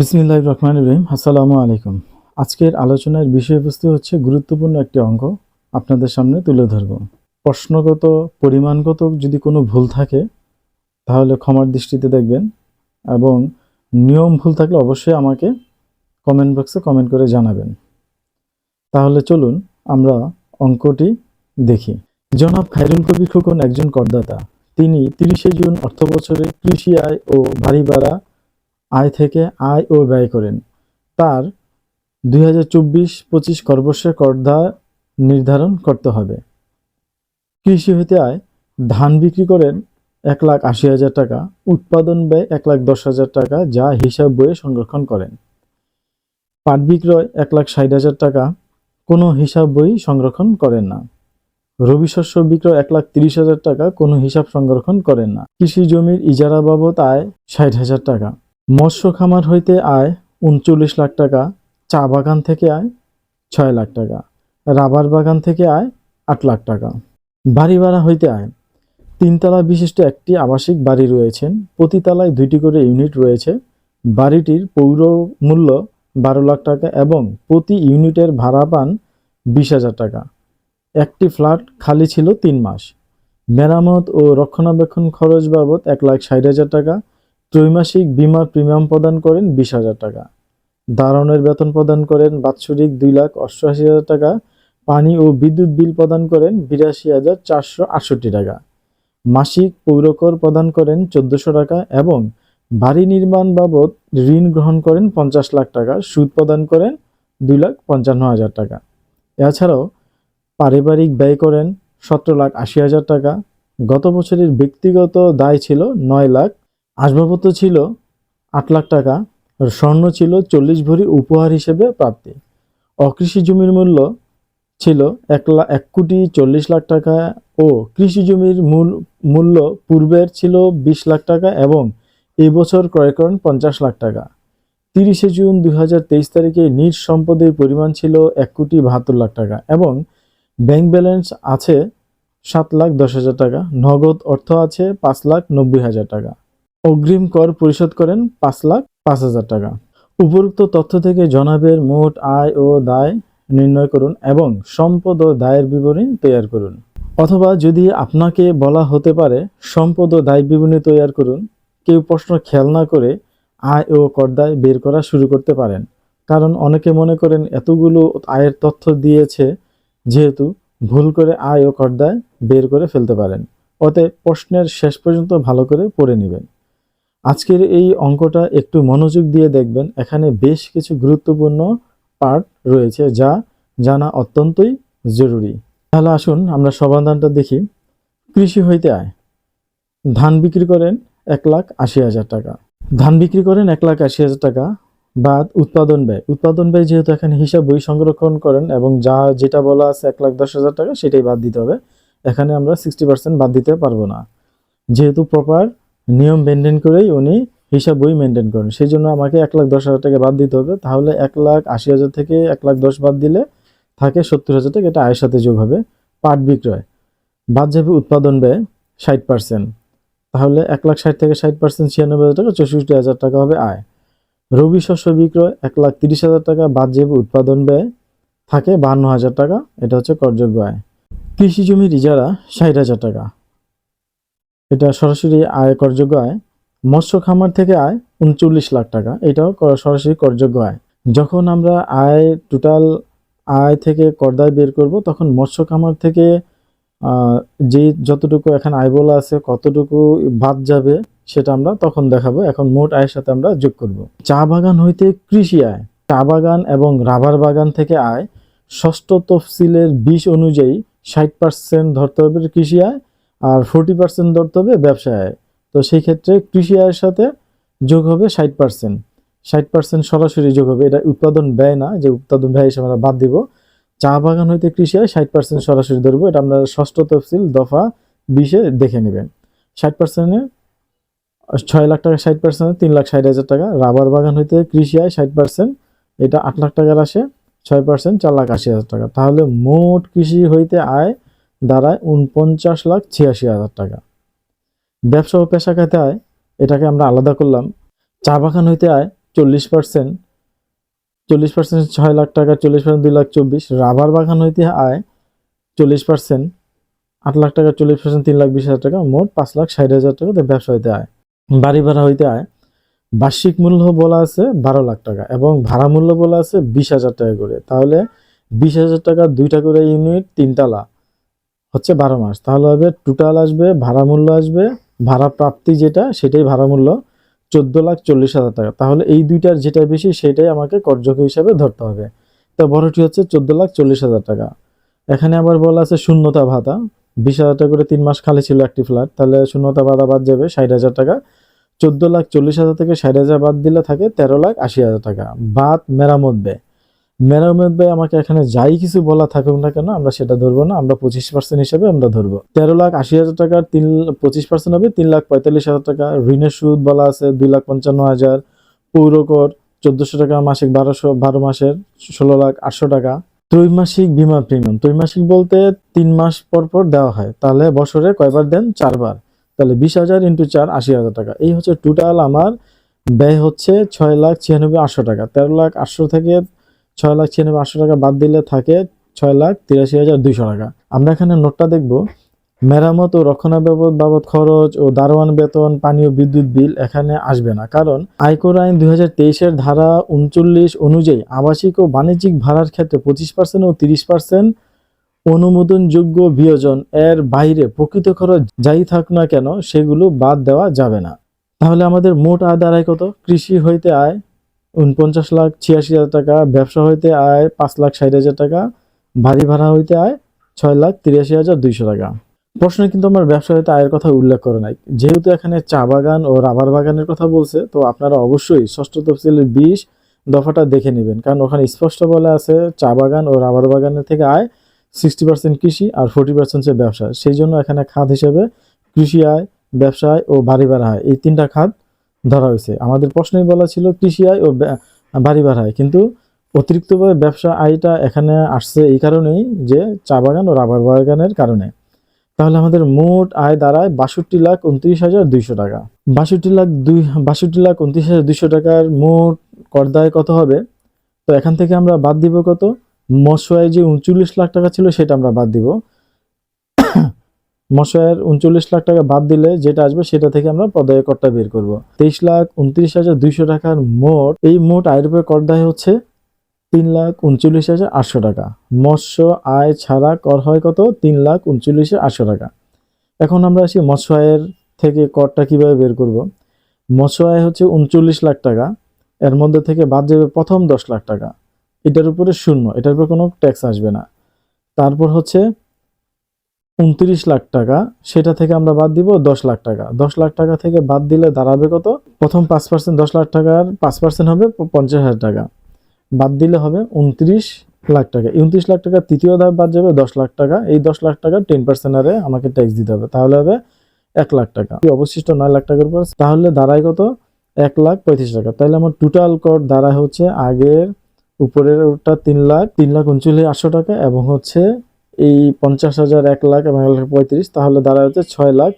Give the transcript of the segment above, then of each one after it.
বিসমিল্লাহ রহমান রহিম, আসসালামু আলাইকুম। আজকের আলোচনার বিষয়বস্তু হচ্ছে গুরুত্বপূর্ণ একটি অঙ্ক আপনাদের সামনে তুলে ধরব। প্রশ্নগত, পরিমাণগত যদি কোনো ভুল থাকে, তাহলে ক্ষমার দৃষ্টিতে দেখবেন এবং নিয়ম ভুল থাকলে অবশ্যই আমাকে কমেন্ট বক্সে কমেন্ট করে জানাবেন। তাহলে চলুন আমরা অঙ্কটি দেখি। জনাব খায়রুল কবির খোকন একজন করদাতা। তিনি তিরিশে জুন অর্থবছরে কৃষি আয় ও বাড়ি ভাড়া আয় থেকে আয় ও ব্যয় করেন। তার দুই হাজার চব্বিশ পঁচিশ কর্বর্ষে করদা নির্ধারণ করতে হবে। কৃষি হইতে আয়, ধান বিক্রি করেন এক লাখ আশি হাজার টাকা, উৎপাদন ব্যয় এক লাখ দশ হাজার টাকা, যা হিসাব বইয়ে সংরক্ষণ করেন। পাট বিক্রয় এক লাখ ষাট হাজার টাকা, কোনো হিসাব বই সংরক্ষণ করেন না। রবি শস্য বিক্রয় এক লাখ তিরিশ হাজার টাকা, কোনো হিসাব সংরক্ষণ করেন না। কৃষি জমির ইজারা বাবদ আয় ষাট হাজার টাকা। মৎস্য খামার হইতে আয় উনচল্লিশ লাখ টাকা, চা বাগান থেকে আয় ছয় লাখ টাকা, রাবার বাগান থেকে আয় আট লাখ টাকা। বাড়ি ভাড়া হইতে আয়। তিনতলা বিশিষ্ট একটি আবাসিক বাড়ি রয়েছেন প্রতি তলায় দুইটি করে ইউনিট রয়েছে। বাড়িটির পৌর মূল্য বারো লাখ টাকা এবং প্রতি ইউনিটের ভাড়া পান বিশ হাজার টাকা। একটি ফ্ল্যাট খালি ছিল তিন মাস। মেরামত ও রক্ষণাবেক্ষণ খরচ বাবদ এক লাখ ষাট হাজার টাকা ত্রৈমাসিক বীমা প্রিমিয়াম প্রদান করেন বিশ হাজার টাকা। দারণের বেতন প্রদান করেন বাৎসরিক দুই লাখ অষ্টআশি হাজার টাকা। পানি ও বিদ্যুৎ বিল প্রদান করেন বিরাশি হাজার চারশো আটষট্টি টাকা। মাসিক পৌরকর প্রদান করেন চোদ্দশো টাকা এবং বাড়ি নির্মাণ বাবদ ঋণ গ্রহণ করেন পঞ্চাশ লাখ টাকা। সুদ প্রদান করেন দুই লাখ পঞ্চান্ন হাজার টাকা। এছাড়াও পারিবারিক ব্যয় করেন সতেরো লাখ আশি হাজার টাকা। গত বছরের ব্যক্তিগত দায় ছিল নয় লাখ আসবাবপত্র ছিল আট লাখ টাকা স্বর্ণ ছিল চল্লিশ ভরি উপহার হিসেবে প্রাপ্তি। অকৃষি জমির মূল্য ছিল এক লাখ এক কোটি চল্লিশ লাখ টাকা ও কৃষি জমির মূল মূল্য পূর্বের ছিল বিশ লাখ টাকা এবং এই বছর করেন পঞ্চাশ লাখ টাকা। তিরিশে জুন দুই হাজার তেইশ তারিখে নিজ সম্পদের পরিমাণ ছিল এক কোটি বাহাত্তর লাখ টাকা এবং ব্যাংক ব্যালেন্স আছে সাত লাখ দশ হাজার টাকা, নগদ অর্থ আছে পাঁচ লাখ নব্বই হাজার টাকা। অগ্রিম কর পরিশোধ করেন পাঁচ লাখ পাঁচ হাজার টাকা। উপরোক্ত তথ্য থেকে জনাবের মোট আয় ও দায় নির্ণয় করুন এবং সম্পদ ও দায়ের বিবরণী তৈরি করুন। অথবা যদি আপনাকে বলা হতে পারে সম্পদ ও দায় বিবরণী তৈরি করুন, কেউ প্রশ্ন খেয়াল না করে আয় ও করদায় বের করা শুরু করতে পারেন। কারণ অনেকে মনে করেন এতগুলো আয়ের তথ্য দিয়েছে যেহেতু ভুল করে আয় ও করদায় বের করে ফেলতে পারেন। অতএব প্রশ্নের শেষ পর্যন্ত ভালো করে পড়ে নেবেন। আজকের এই অঙ্কটা একটু মনোযোগ দিয়ে দেখবেন। এখানে বেশ কিছু গুরুত্বপূর্ণ পার্ট রয়েছে যা জানা অত্যন্তই জরুরি। তাহলে আসুন আমরা সমাধানটা দেখি। কৃষি হইতে আয়। ধান বিক্রি করেন এক লাখ আশি হাজার টাকা। ধান বিক্রি করেন এক লাখ আশি হাজার টাকা বাদ উৎপাদন ব্যয়। উৎপাদন ব্যয় যেহেতু এখানে হিসাব বই সংরক্ষণ করেন এবং যা যেটা বলা আছে এক লাখ দশ হাজার টাকা সেটাই বাদ দিতে হবে। এখানে আমরা সিক্সটি পার্সেন্ট বাদ দিতে পারব না। যেহেতু প্রপার নিয়ম মেনটেন করেই উনি হিসাব বই মেনটেন করেন। সেই জন্য আমাকে এক লাখ দশ হাজার টাকা বাদ দিতে হবে। তাহলে এক লাখ আশি হাজার থেকে এক লাখ দশ বাদ দিলে থাকে সত্তর হাজার টাকা। এটা আয়ের সাথে যোগ হবে। পাট বিক্রয়। বাদ যাবে উৎপাদন ব্যয় ষাট পার্সেন্ট তাহলে এক লাখ ষাট থেকে ষাট পার্সেন্ট ছিয়ানব্বই হাজার টাকা, চৌষট্টি হাজার টাকা হবে আয়। রবি শস্য বিক্রয় এক লাখ তিরিশ হাজার টাকা, বাদ যাবে উৎপাদন ব্যয় থাকে বান্ন হাজার টাকা। এটা হচ্ছে করযোগ্য আয়। কৃষি জমির ইজারা ষাট হাজার টাকা। এটা সরাসরি আয় করযোগ্য আয়। মৎস্য খামার থেকে আয় উনচল্লিশ লাখ টাকা। এটাও সরাসরি করযোগ্য আয়। যখন আমরা আয় টোটাল আয় থেকে করদায় বের করব, তখন মৎস্য খামার থেকে যে যতটুকু এখানে আয় বলা আছে, কতটুকু বাদ যাবে সেটা আমরা তখন দেখাবো। এখন মোট আয়ের সাথে আমরা যোগ করব। চা বাগান হইতে কৃষি আয়। চা বাগান এবং রাবার বাগান থেকে আয়। ষষ্ঠ তফসিলের বিশ অনুযায়ী ষাট পার্সেন্ট ধরতে হবে কৃষি আয়। আর ফোরটি পার্সেন্ট ধরতে হবে ব্যবসা আয় তো সেই ক্ষেত্রে কৃষি আয়ের সাথে যোগ হবে ষাট পার্সেন্ট ষাট পার্সেন্ট সরাসরি যোগ হবে, এটা উৎপাদন ব্যয় না, যে উৎপাদন ব্যয় হিসেবে আমরা বাদ দিব। চা বাগান হইতে কৃষি আয় ষাট পার্সেন্ট সরাসরি ধরবো, এটা আমরা ষষ্ঠ তফসিল দফা বিশে দেখে নেবেন। ষাট পার্সেন্টে ছয় লাখ টাকা ষাট পার্সেন্ট তিন লাখ ষাট হাজার টাকা। রাবার বাগান হইতে কৃষি আয় ষাট পার্সেন্ট এটা আট লাখ টাকার আসে, ছয় পার্সেন্ট চার লাখ আশি হাজার টাকা। তাহলে মোট কৃষি হইতে আয় দাঁড়ায় উনপঞ্চাশ লাখ ছিয়াশি হাজার টাকা। ব্যবসা ও পেশা খাতে আয়, এটাকে আমরা আলাদা করলাম। চা বাগান হইতে আয় চল্লিশ পার্সেন্ট চল্লিশ পার্সেন্ট ছয় লাখ টাকা, চল্লিশ পার্সেন্ট দুই লাখ চব্বিশ। রাবার বাগান হইতে আয় চল্লিশ পার্সেন্ট আট লাখ টাকা, চল্লিশ পার্সেন্ট তিন লাখ বিশ হাজার টাকা, মোট পাঁচ লাখ ষাট হাজার টাকা ব্যবসা হইতে আয়। বাড়ি ভাড়া হইতে আয়, বার্ষিক মূল্য বলা আছে বারো লাখ টাকা এবং ভাড়া মূল্য বলা আছে বিশ হাজার টাকা করে। তাহলে বিশ হাজার টাকা দুইটা করে ইউনিট তিনটালা হচ্ছে বারো মাস। তাহলে হবে টোটাল আসবে, ভাড়া মূল্য আসবে, ভাড়া প্রাপ্তি যেটা, সেটাই ভাড়া মূল্য চোদ্দ লাখ চল্লিশ হাজার টাকা। তাহলে এই দুইটার যেটা বেশি, সেটাই আমাকে করযোগ্য হিসাবে ধরতে হবে। তো বড়টি হচ্ছে চোদ্দ লাখ চল্লিশ হাজার টাকা। এখানে আবার বলা আছে শূন্যতা ভাতা। বিশ হাজার টাকা করে তিন মাস খালি ছিল একটি ফ্ল্যাট তাহলে শূন্যতা ভাতা বাদ যাবে ষাট হাজার টাকা। চোদ্দ লাখ চল্লিশ হাজার থেকে ষাট হাজার বাদ দিলে থাকে তেরো লাখ আশি হাজার টাকা। বাদ মেরামত ব্যয়। মেরামত ব্যয় আমাকে এখানে যাই কিছু বলা থাকুক না কেন, আমরা সেটা ধরবো না, আমরা পঁচিশ পার্সেন্ট হিসেবে আমরা ধরবো। তেরো লাখ আশি হাজার টাকার তিন, পঁচিশ পার্সেন্ট হবে, তিন লাখ পঁয়তাল্লিশ হাজার টাকা। ঋণের সুদ বলা আছে, দুই লাখ পঞ্চান্ন হাজার। পৌরকর চোদ্দশো টাকা মাসিক, বারোশো, বারো মাসের, ষোলো লাখ আটশো টাকা। ত্রৈমাসিক বিমা প্রিমিয়াম ত্রৈমাসিক বলতে তিন মাস পর পর দেওয়া হয়, তাহলে বছরে কয়বার দেন? চারবার। তাহলে বিশ হাজার ইন্টু চার, আশি হাজার টাকা। এই হচ্ছে টোটাল আমার ব্যয় হচ্ছে ছয় লাখ ছিয়ানব্বই আটশো টাকা। তেরো লাখ আটশো থেকে ছয় লাখ ছিয়ানব্বই আটশো টাকা বাদ দিলে থাকে ছয় লাখ তিরাশি হাজার দুইশো টাকা। আমরা এখানে নোটটা দেখব। মেরামত ও রক্ষণাবেক্ষণ বাবদ খরচ ও দারোয়ান বেতন পানি ও বিদ্যুৎ বিল এখানে আসবে না। কারণ আয়কর আইন দুই হাজার ধারা উনচল্লিশ অনুযায়ী আবাসিক ও বাণিজ্যিক ভাড়ার ক্ষেত্রে পঁচিশ পার্সেন্ট ও তিরিশ পার্সেন্ট অনুমোদনযোগ্য বিয়োজন এর বাইরে প্রকৃত খরচ যাই থাক না কেন সেগুলো বাদ দেওয়া যাবে না। তাহলে আমাদের মোট আয় দাঁড়ায় কত? কৃষি হইতে আয় উনপঞ্চাশ লাখ ছিয়াশি হাজার টাকা, ব্যবসা হইতে আয় পাঁচ লাখ ষাট হাজার টাকা বাড়ি ভাড়া হইতে আয় ছয় লাখ তিরাশি হাজার দুইশো টাকা। প্রশ্নে কিন্তু আমার ব্যবসা হইতে আয়ের কথা উল্লেখ করে নাই। যেহেতু এখানে চা বাগান ও রাবার বাগানের কথা বলছে, তো আপনারা অবশ্যই ষষ্ঠ তফসিলের বিশ দফাটা দেখে নেবেন। কারণ ওখানে স্পষ্ট বলে আছে, চা বাগান ও রাবার বাগানের থেকে আয় সিক্সটি পার্সেন্ট কৃষি আর ফোর্টি পার্সেন্ট হচ্ছে ব্যবসা। সেই জন্য এখানে খাত হিসেবে কৃষি আয় ব্যবসায় ও বাড়ি ভাড়া হয় এই তিনটা খাত ধরা হয়েছে। আমাদের প্রশ্নেই বলা ছিল কৃষি আয় ও বাড়ি ভাড়া আয় কিন্তু অতিরিক্তভাবে ব্যবসা আয়টা এখানে আসছে এই কারণেই যে চা বাগান ও রাবার বাগানের কারণে। তাহলে আমাদের মোট আয় দাঁড়ায় বাষট্টি লাখ উনত্রিশ হাজার দুইশো টাকা। বাষট্টি লাখ দুই বাষট্টি লাখ উনত্রিশ হাজার দুইশো টাকার মোট করদায় কত হবে? তো এখান থেকে আমরা বাদ দিব কত? মৎস্য আয় যে উনচল্লিশ লাখ টাকা ছিল সেটা আমরা বাদ দিব। মৎস্যের উনচল্লিশ লাখ টাকা বাদ দিলে যেটা আসবে সেটা থেকে আমরা পদায় করটা বের করব। তেইশ লাখ উনত্রিশ হাজার দুইশো টাকার মোট, এই মোট আয়ের উপরে করদায় হচ্ছে তিন লাখ উনচল্লিশ হাজার আটশো টাকা। মৎস্য আয় ছাড়া কর হয় কত? তিন লাখ উনচল্লিশ আটশো টাকা। এখন আমরা আসি মৎস্য আয়ের থেকে করটা কীভাবে বের করব? মৎস্য আয় হচ্ছে উনচল্লিশ লাখ টাকা, এর মধ্যে থেকে বাদ যাবে প্রথম দশ লাখ টাকা। এটার উপরে শূন্য, এটার উপরে কোনো ট্যাক্স আসবে না। তারপর হচ্ছে উনত্রিশ লাখ টাকা, সেটা থেকে আমরা বাদ দিব দশ লাখ টাকা। দশ লাখ টাকা থেকে বাদ দিলে দাঁড়াবে কত? প্রথম পাঁচ পার্সেন্ট দশ লাখ টাকার পাঁচ পার্সেন্ট হবে পঞ্চাশ হাজার টাকা। বাদ দিলে হবে উনত্রিশ লাখ টাকা। উনত্রিশ লাখ টাকা তৃতীয় ধাপ বাদ যাবে দশ লাখ টাকা। এই দশ লাখ টাকা টেন পার্সেন্ট আরে আমাকে ট্যাক্স দিতে হবে। তাহলে হবে এক লাখ টাকা। অবশিষ্ট নয় লাখ টাকার উপর তাহলে দাঁড়ায় কত? এক লাখ পঁয়ত্রিশ টাকা। তাহলে আমার টোটাল কর দাঁড়ায় হচ্ছে আগের উপরের ওটা তিন লাখ তিন লাখ উনচল্লিশ আটশো টাকা এবং হচ্ছে এই পঞ্চাশ হাজার, এক লাখ এবং এক লাখ পঁয়ত্রিশ, তাহলে দাঁড়ায় হচ্ছে ছয় লাখ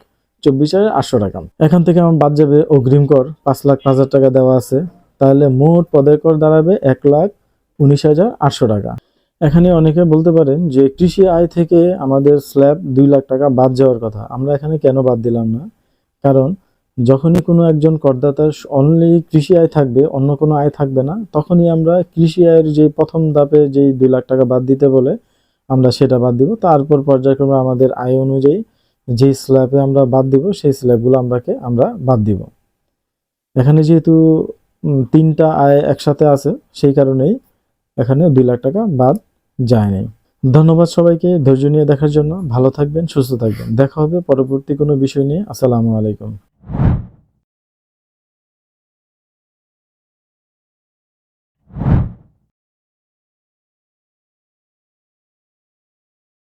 চব্বিশ হাজার আটশো টাকা। এখান থেকে আমার বাদ যাবে অগ্রিম কর, পাঁচ লাখ পাঁচ হাজার টাকা দেওয়া আছে। তাহলে মোট পদের কর দাঁড়াবে এক লাখ উনিশ হাজার আটশো টাকা। এখানে অনেকে বলতে পারেন যে কৃষি আয় থেকে আমাদের স্ল্যাব দুই লাখ টাকা বাদ যাওয়ার কথা। আমরা এখানে কেন বাদ দিলাম না? কারণ যখনই কোনো একজন করদাতার অনলি কৃষি আয় থাকবে, অন্য কোনো আয় থাকবে না, তখনই আমরা কৃষি আয়ের যে প্রথম ধাপে যেই দুই লাখ টাকা বাদ দিতে বলে আমরা সেটা বাদ দিব। তারপর পর্যায়ক্রমে আমাদের আয় অনুযায়ী যেই স্ল্যাবে আমরা বাদ দিব, সেই স্ল্যাবগুলো আমরাকে আমরা বাদ দিব। এখানে যেহেতু তিনটা আয় একসাথে আছে, সেই কারণেই এখানে দুই লাখ টাকা বাদ যায়নি ধন্যবাদ সবাইকে ধৈর্য নিয়ে দেখার জন্য। ভালো থাকবেন, সুস্থ থাকবেন। দেখা হবে পরবর্তী কোনো বিষয় নিয়ে। আসসালামু আলাইকুম।